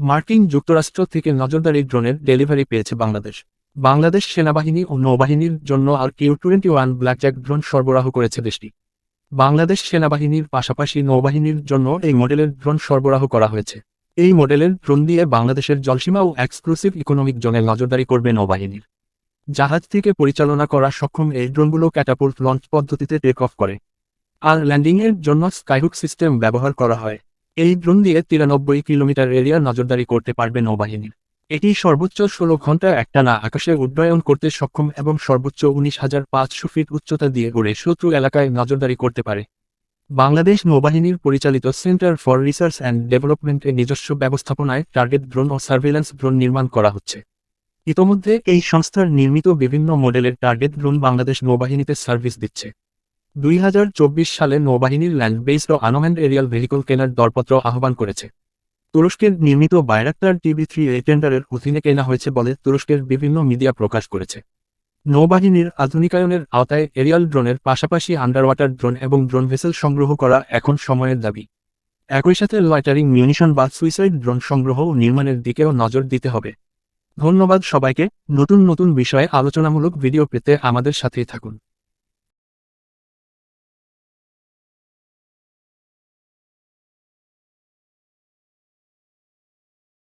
মার্কিন যুক্তরাষ্ট্র থেকে নজরদারি ড্রোনের ডেলিভারি পেয়েছে বাংলাদেশ। বাংলাদেশ সেনাবাহিনী ও নৌবাহিনীর জন্য R Q twenty one Blackjack drone সরবরাহ করেছে দেশটি। বাংলাদেশ সেনাবাহিনীর পাশাপাশি নৌবাহিনীর জন্য এই মডেলের ড্রোন সরবরাহ করা হয়েছে। এই মডেলের ড্রোন দিয়ে বাংলাদেশের জলসীমা ও এক্সক্লুসিভ ইকোনমিক জোনে নজরদারি করবে নৌবাহিনীর। জাহাজ থেকে পরিচালনা করা সক্ষম এই ড্রোনগুলো ক্যাটাপুল্ট লঞ্চ পদ্ধতিতে টেক অফ করে। আর ল্যান্ডিংয়ের জন্য স্কাইহুক সিস্টেম ব্যবহার করা হয়। এই ড্রোন দিয়ে তিরানব্বই কিলোমিটার এরিয়া নজরদারি করতে পারবে নৌবাহিনী। এটি সর্বোচ্চ ষোলো ঘণ্টা একটানা আকাশে উড্ডয়ন করতে সক্ষম এবং সর্বোচ্চ উনিশ হাজার পাঁচশো ফিট উচ্চতা দিয়ে গড়ে শত্রু এলাকায় নজরদারি করতে পারে। বাংলাদেশ নৌবাহিনীর পরিচালিত সেন্টার ফর রিসার্চ অ্যান্ড ডেভেলপমেন্টের নিজস্ব ব্যবস্থাপনায় টার্গেট ড্রোন ও সার্ভেলেন্স ড্রোন নির্মাণ করা হচ্ছে। ইতোমধ্যে এই সংস্থার নির্মিত বিভিন্ন মডেলের টার্গেট ড্রোন বাংলাদেশ নৌবাহিনীতে সার্ভিস দিচ্ছে। দুই হাজার চব্বিশ সালে নৌবাহিনীর ল্যান্ড বেসড ও আনম্যান্ড এরিয়াল ভেহিকল কেনার দরপত্র আহ্বান করেছে। তুরস্কের নির্মিত বাইরাক্টার টিভি থ্রি এ টেন্ডারের অধীনে কেনা হয়েছে বলে তুরস্কের বিভিন্ন মিডিয়া প্রকাশ করেছে। নৌবাহিনীর আধুনিকায়নের আওতায় এরিয়াল ড্রোনের পাশাপাশি আন্ডার ওয়াটার ড্রোন এবং ড্রোন ভেসেল সংগ্রহ করা এখন সময়ের দাবি। একই সাথে লয়টারিং মিউনিশন বা সুইসাইড ড্রোন সংগ্রহ ও নির্মাণের দিকেও নজর দিতে হবে। ধন্যবাদ সবাইকে। নতুন নতুন বিষয়ে আলোচনামূলক ভিডিও পেতে আমাদের সাথেই থাকুন।